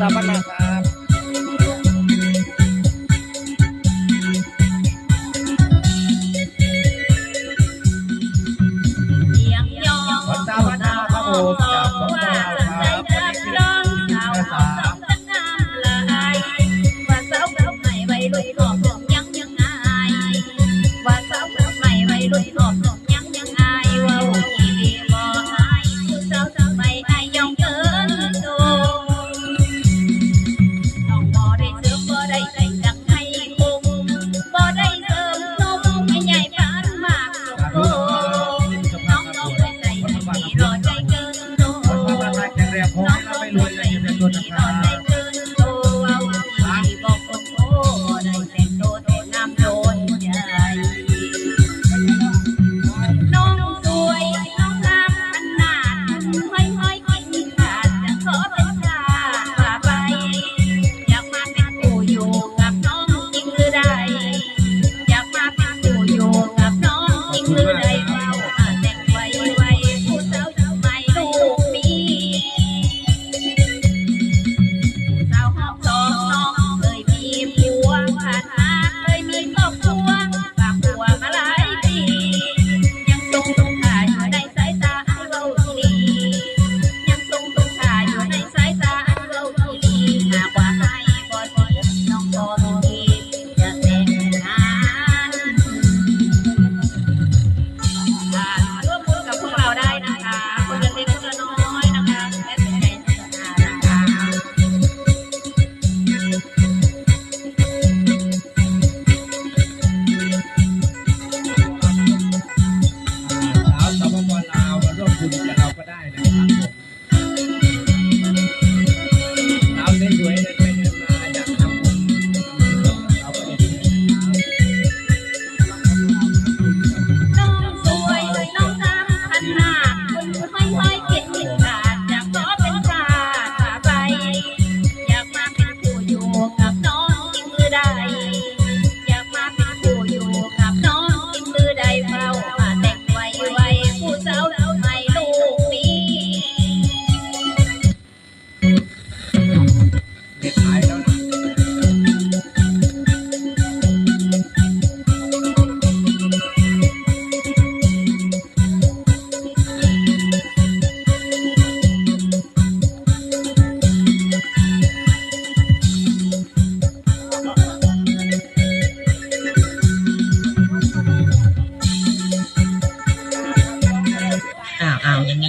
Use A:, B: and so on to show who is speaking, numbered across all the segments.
A: ตาบ้านนาครับ
B: ส
A: ตาบ้านนาครับผมจาสองดาวครั
B: เล็กนครับ
A: Gua.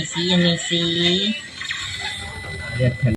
A: see, you may see.